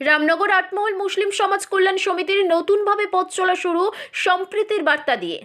রামনগর আটমহল মুসলিম সমাজ কল্যাণ সমিতির নতুনভাবে পথ চলা শুরু সম্প্রীতির বার্তা দিয়ে।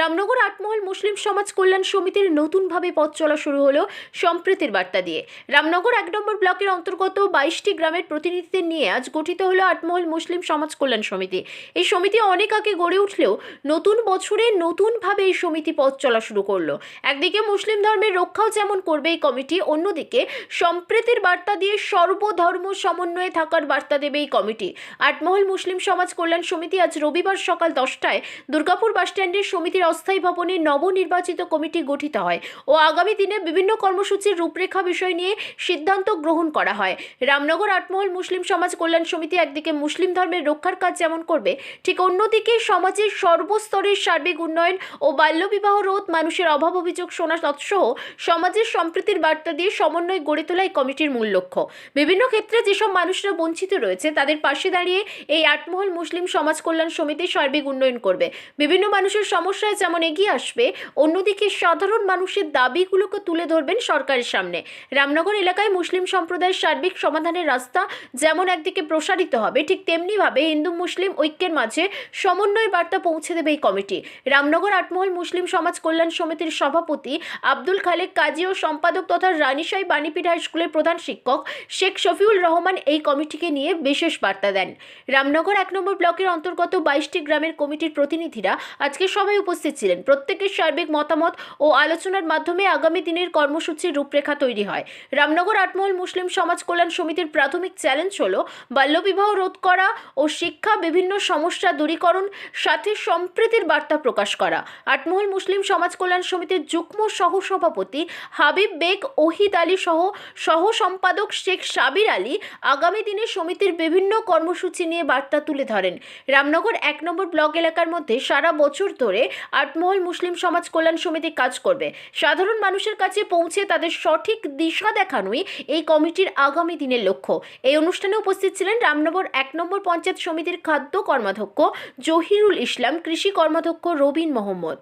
রামনগর আটমহল মুসলিম সমাজ কল্যাণ সমিতির নতুনভাবে পথ চলা শুরু হলো সম্প্রীতির বার্তা দিয়ে। রামনগর এক নম্বর ব্লকের অন্তর্গত বাইশটি গ্রামের প্রতিনিধিদের নিয়ে আজ গঠিত হলো আটমহল মুসলিম সমাজ কল্যাণ সমিতি। এই সমিতি অনেক আগে গড়ে উঠলেও নতুন বছরে নতুনভাবে এই সমিতি পথ চলা শুরু করল। একদিকে মুসলিম ধর্মের রক্ষাও যেমন করবে এই কমিটি, অন্যদিকে সম্প্রীতির বার্তা দিয়ে সর্বধর্ম সমন্বয়ে থাকার বার্তা দেবে এই কমিটি। আটমহল মুসলিম সমাজ কল্যাণ সমিতি আজ রবিবার সকাল দশটায় দুর্গাপুর বাসস্ট্যান্ডের সমিতির অস্থায়ী ভবনে নবনির্বাচিত কমিটি গঠিত হয় ও আগামী দিনে বিভিন্ন কর্মসূচির রূপরেখা বিষয় নিয়ে সিদ্ধান্ত গ্রহণ করা হয়। রামনগর আটমহল মুসলিম সমাজ কল্যাণ সমিতি একদিকে মুসলিম ধর্মের রক্ষার কাজ যেমন করবে, ঠিক অন্যদিকে সমাজের সর্বস্তরের সার্বিক উন্নয়ন ও বাল্যবিবাহ রোধ, মানুষের অভাব অভিযোগ শোনা সহ সমাজের সম্প্রীতির বার্তা দিয়ে সমন্বয় গড়ে তোলাই কমিটির মূল লক্ষ্য। বিভিন্ন ক্ষেত্রে যেসব মানুষরা বঞ্চিত রয়েছে, তাদের পাশে দাঁড়িয়ে এই আটমহল মুসলিম সমাজ কল্যাণ সমিতি সার্বিক উন্নয়ন করবে। বিভিন্ন মানুষের সমস্যায় যেমন এগিয়ে আসবে, অন্যদিকে সাধারণ মানুষের দাবিগুলোকে তুলে ধরবেন সরকারের সামনে। রামনগর এলাকায় মুসলিম সম্প্রদায়ের সার্বিক সমাধানের রাস্তা যেমন একদিকে প্রসারিত হবে, ঠিক তেমনিভাবে হিন্দু, মুসলিম ঐক্যের মাঝে সমন্বয় বার্তা পৌঁছে দেবে এই কমিটি। রামনগর আটমহল মুসলিম সমাজ কল্যাণ সমিতির সভাপতি আব্দুল খালেক কাজী ও সম্পাদক তথা রানীশাই বাণীপীঠ হাই স্কুলের প্রধান শিক্ষক শেখ শফিউল রহমান এই কমিটিকে নিয়ে বিশেষ বার্তা দেন। রামনগর এক নম্বর ব্লকের অন্তর্গত বাইশটি গ্রামের কমিটির প্রতিনিধিরা আজকে সবাই উপস্থিত ছিলেন। প্রত্যেকের সার্বিক মতামত ও আলোচনার মাধ্যমে আগামী দিনের কর্মসূচির রূপরেখা তৈরি হয়। রামনগর আটমহল মুসলিম সমাজ কল্যাণ সমিতির প্রাথমিক চ্যালেঞ্জ হল, বাল্যবিবাহ রোধ করা ও শিক্ষা, বিভিন্ন সমস্যা দূরীকরণ, সাথে সম্প্রীতির বার্তা প্রকাশ করা। আটমহল মুসলিম সমাজ কল্যাণ সমিতির যুগ্ম সহ সভাপতি হাবিব বেগ, ওহিদ আলী সহ সহ সম্পাদক শেখ সাবির আলী আগামী দিনে সমিতির বিভিন্ন কর্মসূচি নিয়ে বার্তা তুলে ধরেন। রামনগর এক নম্বর ব্লক এলাকার মধ্যে সারা বছর ধরে আটমহল মুসলিম সমাজ কল্যাণ সমিতি কাজ করবে। সাধারণ মানুষের কাছে পৌঁছে তাদের সঠিক দিশা দেখানোই এই কমিটির আগামী দিনের লক্ষ্য। এই অনুষ্ঠানে উপস্থিত ছিলেন রামনগর এক নম্বর পঞ্চায়েত সমিতির খাদ্য কর্মাধ্যক্ষ জহিরুল ইসলাম কৃষি কর্মাধ্যক্ষ রবিন মোহাম্মদ।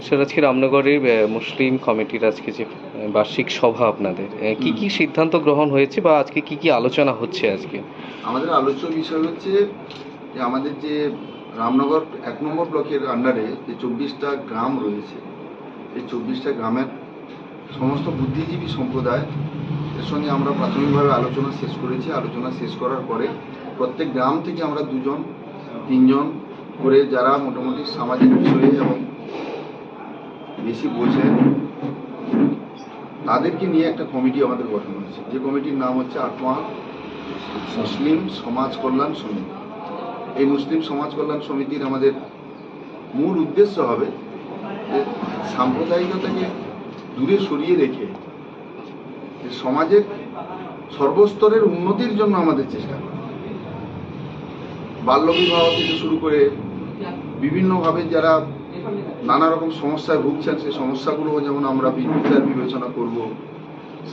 স্যার আজকে রামনগরের আহ, মুসলিম কমিটির আজকে যে বার্ষিক সভা আপনাদের কি কি সিদ্ধান্ত গ্রহণ হয়েছে বা আজকে কি কি আলোচনা হচ্ছে আজকে? আমাদের আলোচ্য বিষয় হচ্ছে যে আমাদের যে রামনগর, এক নম্বর ব্লকের আন্ডারে যে চব্বিশটা গ্রাম রয়েছে, এই চব্বিশটা গ্রামের সমস্ত বুদ্ধিজীবী সম্প্রদায়, এর সঙ্গে আমরা প্রাথমিকভাবে আলোচনা শেষ করেছি। আলোচনা শেষ করার পরে প্রত্যেক গ্রাম থেকে আমরা দুজন, তিনজন করে যারা মোটামুটি সামাজিক বিষয়ে এবং বেশি বোঝেন তাদেরকে নিয়ে একটা কমিটি আমাদের গঠন হয়েছে। যে কমিটির নাম হচ্ছে আত্মা মুসলিম সমাজ কল্যাণ সমিতি। এই মুসলিম সমাজ কল্যাণ সমিতির আমাদের মূল উদ্দেশ্য হবে যে সাম্প্রদায়িকতাকে দূরে সরিয়ে রেখে সমাজের সর্বস্তরের উন্নতির জন্য আমাদের চেষ্টা করা। বাল্যবিবাহ থেকে শুরু করে বিভিন্নভাবে যারা নানা রকম সমস্যায় ভুগছেন, সেই সমস্যাগুলো যেমন আমরা বিচার বিবেচনা করব,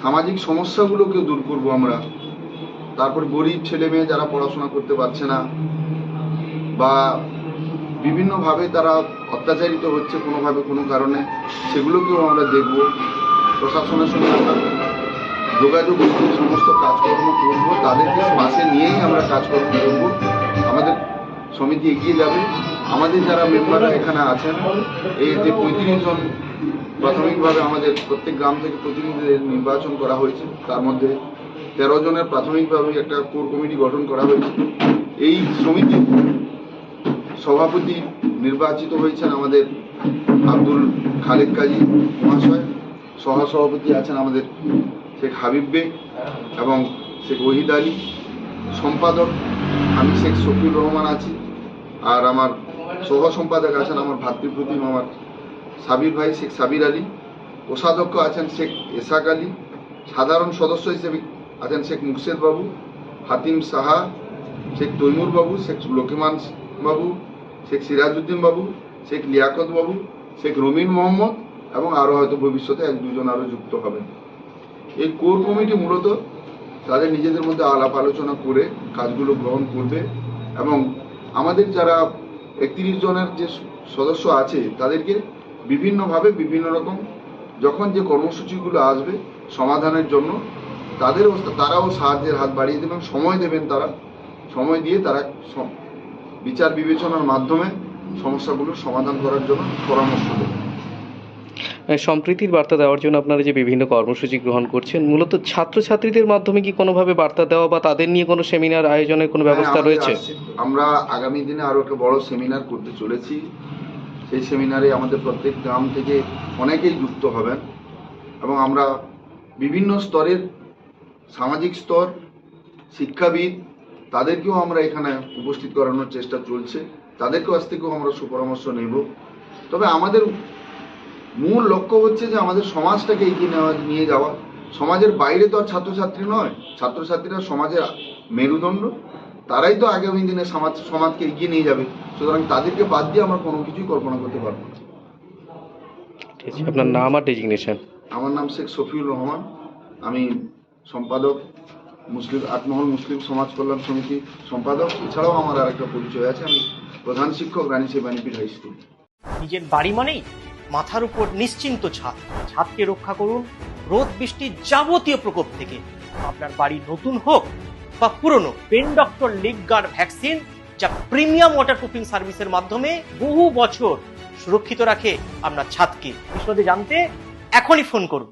সামাজিক সমস্যাগুলোকেও দূর করব আমরা। তারপর গরিব ছেলে মেয়ে যারা পড়াশোনা করতে পারছে না বা বিভিন্নভাবে তারা অত্যাচারিত হচ্ছে কোনোভাবে কোনো কারণে, সেগুলোকেও আমরা দেখব। প্রশাসনের সঙ্গে আমরা যোগাযোগ করে সমস্ত কাজকর্ম করব, তাদেরকে পাশে নিয়েই আমরা কাজকর্ম করব। আমাদের সমিতি এগিয়ে যাবে। আমাদের যারা মেম্বাররা এখানে আছেন, এই যে পঁয়ত্রিশ জন, প্রাথমিকভাবে আমাদের প্রত্যেক গ্রাম থেকে প্রতিনিধিদের নির্বাচন করা হয়েছে। তার মধ্যে তেরো জনের প্রাথমিকভাবে একটা কোর কমিটি গঠন করা হয়েছে। এই সমিতি সভাপতি নির্বাচিত হয়েছেন আমাদের আব্দুল খালেদ কাজী মহাশয়। সহসভাপতি আছেন আমাদের শেখ হাবিব বেগ এবং শেখ ওহিদ আলী। সম্পাদক আমি শেখ শফিউর রহমান আছি। আর আমার সহ সম্পাদক আছেন আমার ভাতৃপ্রতিম আমার সাবির ভাই শেখ সাবির আলী। কোষাধ্যক্ষ আছেন শেখ এসাক আলী। সাধারণ সদস্য হিসেবে আছেন শেখ মুর্শেদ বাবু, হাতিম সাহা, শেখ তৈমুর বাবু, শেখ লোকেমান বাবু শেখ সিরাজউদ্দিন বাবু, শেখ লিয়াকত বাবু, শেখ রমিন মোহাম্মদ এবং আরও হয়তো ভবিষ্যতে এক দুজন আরও যুক্ত হবেন। এই কোর কমিটি মূলত তাদের নিজেদের মধ্যে আলাপ আলোচনা করে কাজগুলো গ্রহণ করবে এবং আমাদের যারা একত্রিশ জনের যে সদস্য আছে তাদেরকে বিভিন্নভাবে বিভিন্ন রকম যখন যে কর্মসূচিগুলো আসবে সমাধানের জন্য তাদের অবস্থা তারাও সাহায্যের হাত বাড়িয়ে দেবেন সময় দেবেন তারা। সময় দিয়ে তারা বিচার বিবেচনার মাধ্যমে সমস্যাগুলোর সমাধান করার জন্য পরামর্শ দেবেন সম্প্রীতির বার্তা দেওয়ার জন্য আপনারা যে বিভিন্ন কর্মসূচি গ্রহণ করছেন মূলত ছাত্রছাত্রীদের মাধ্যমে কি কোনোভাবে বার্তা দেওয়া বা তাদের নিয়ে কোনো সেমিনার আয়োজনের কোনো ব্যবস্থা হ্যাঁ, রয়েছে? আমরা আগামী দিনে আরও একটা বড় সেমিনার করতে চলেছি। সেই সেমিনারে আমাদের প্রত্যেক গ্রাম থেকে অনেকেই যুক্ত হবেন এবং আমরা বিভিন্ন স্তরের সামাজিক স্তর শিক্ষাবিদ তাদেরকেও আমরা এখানে উপস্থিত করানোর চেষ্টা চলছে। তাদেরকেও কাছ থেকেও আমরা সুপরামর্শ নেব। তবে আমাদের মূল লক্ষ্য হচ্ছে যে আমাদের সমাজটাকে এগিয়ে নেওয়া নিয়ে যাওয়া। সমাজের বাইরে তো আর ছাত্রছাত্রী নয়। ছাত্রছাত্রীরা সমাজের মেরুদণ্ড। তারাই তো আগামী দিনে সমাজ সমাজকে এগিয়ে নিয়ে যাবে। সুতরাং তাদেরকে বাদ দিয়ে আমরা কোনো কিছুই কল্পনা করতে পারব না। আপনার নাম আর ডেজিগনেশন। আমার নাম শেখ শফিউর রহমান। আমি সম্পাদক মুসলিম আটমহল মুসলিম সমাজ কল্যাণ সমিতি সম্পাদক। এছাড়াও আমার আরেকটা পরিচয় আছে, আমি প্রধান শিক্ষক রানীশে বাণীপীঠ হাই স্কুল। নিজের বাড়ি মানেই মাথার উপর নিশ্চিন্ত ছাদ। ছাদকে রক্ষা করুন রোদ, বৃষ্টির যাবতীয় প্রকোপ থেকে। আপনার বাড়ি নতুন হোক বা পুরনো, pen doctor leak guard vaccine, যা প্রিমিয়াম ওয়াটারপ্রুফিং সার্ভিসের মাধ্যমে বহু বছর সুরক্ষিত রাখে আপনার ছাদকে। বিশদে জানতে এখনই ফোন করুন।